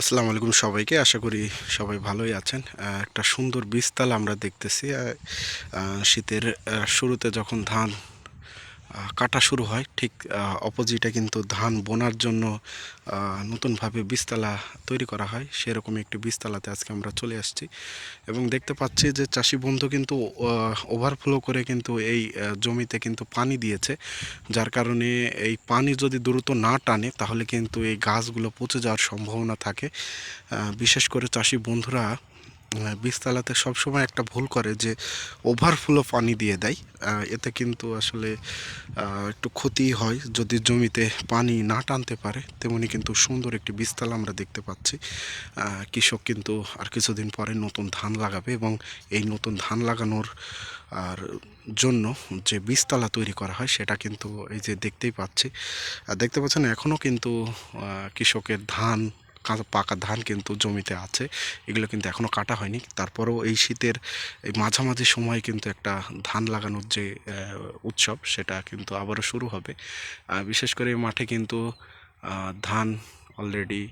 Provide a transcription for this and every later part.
আসসালামু আলাইকুম সবাইকে। আশা করি সবাই ভালোই আছেন। একটা সুন্দর বিস্তাল আমরা দেখতেছি। শীতের শুরুতে যখন ধান কাটা শুরু হয়। ঠিক অপোজিটে কিন্তু ধান বোনার জন্য নতুনভাবে বীজতলা তৈরি করা হয়। সেরকম একটি বীজতলাতে আজকে আমরা চলে আসছি। এবং দেখতে পাচ্ছি যে চাষি বন্ধু কিন্তু ওভারফ্লো করে কিন্তু এই জমিতে কিন্তু পানি দিয়েছে। যার কারণে এই পানি যদি দ্রুত না টানে, তাহলে কিন্তু এই গাছগুলো পচে যাওয়ার সম্ভাবনা থাকে। বিশেষ করে চাষি বন্ধুরা বীজতলাতে সবসময় একটা ভুল করে যে ওভারফ্লো পানি দিয়ে দেয়। এতে কিন্তু আসলে একটু ক্ষতি হয়। যদি জমিতে পানি না টানতে পারে, তেমনি কিন্তু সুন্দর একটি বীজতলা আমরা দেখতে পাচ্ছি। কৃষক কিন্তু আর কিছুদিন পরে নতুন ধান লাগাবে এবং এই নতুন ধান লাগানোর আর জন্য যে বীজতলা তৈরি করা হয়, সেটা কিন্তু এই যে দেখতেই পাচ্ছি। দেখতে পাচ্ছেন এখনও কিন্তু কৃষকের ধান পাকা ধান কিন্তু জমিতে আছে। এগুলো কিন্তু এখনও কাটা হয়নি। তারপরেও এই শীতের, এই মাঝামাঝি সময় কিন্তু একটা ধান লাগানোর যে উৎসব, সেটা কিন্তু আবারও শুরু হবে। বিশেষ করে মাঠে কিন্তু ধান অলরেডি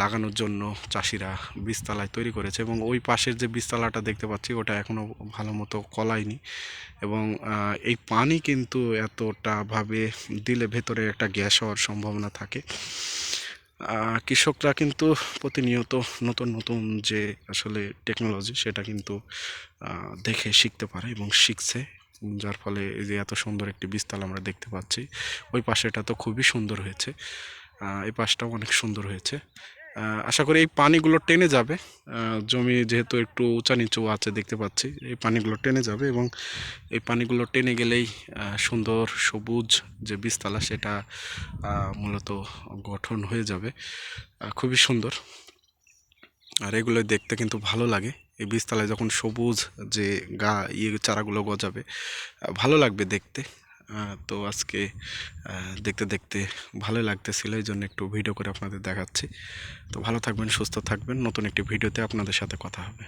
লাগানোর জন্য চাষিরা বীজতলায় তৈরি করেছে এবং ওই পাশের যে বীজতলাটা দেখতে পাচ্ছি, ওটা এখনও ভালো মতো কলায়নি এবং এই পানি কিন্তু এতটাভাবে দিলে ভেতরে একটা গ্যাস হওয়ার সম্ভাবনা থাকে। কৃষকরা কিন্তু প্রতিনিয়ত নতুন নতুন যে আসলে টেকনোলজি সেটা কিন্তু দেখে, শিখতে পারে এবং শিখছে। যার ফলে এই যে এত সুন্দর একটি বিস্তাল আমরা দেখতে পাচ্ছি, ওই পাশেটা তো খুবই সুন্দর হয়েছে। এই পাশটাও অনেক সুন্দর হয়েছে। আশা করি এই পানিগুলো টেনে যাবে। জমি যেহেতু একটু উঁচা নিচু আছে দেখতে পাচ্ছি, এই পানিগুলো টেনে যাবে এবং এই পানিগুলো টেনে গেলেই সুন্দর সবুজ যে বীজতলা সেটা মূলত গঠন হয়ে যাবে। খুবই সুন্দর। আর এগুলো দেখতে কিন্তু ভালো লাগে। এই বীজতলায় যখন সবুজ যে গা ইয়ে চারাগুলো গজাবে ভালো লাগবে দেখতে। তো আজকে দেখতে দেখতে ভালো লাগতেছিল এই জন্য একটু ভিডিও করে আপনাদের দেখাচ্ছি। তো ভালো থাকবেন, সুস্থ থাকবেন। নতুন একটি ভিডিওতে আপনাদের সাথে কথা হবে।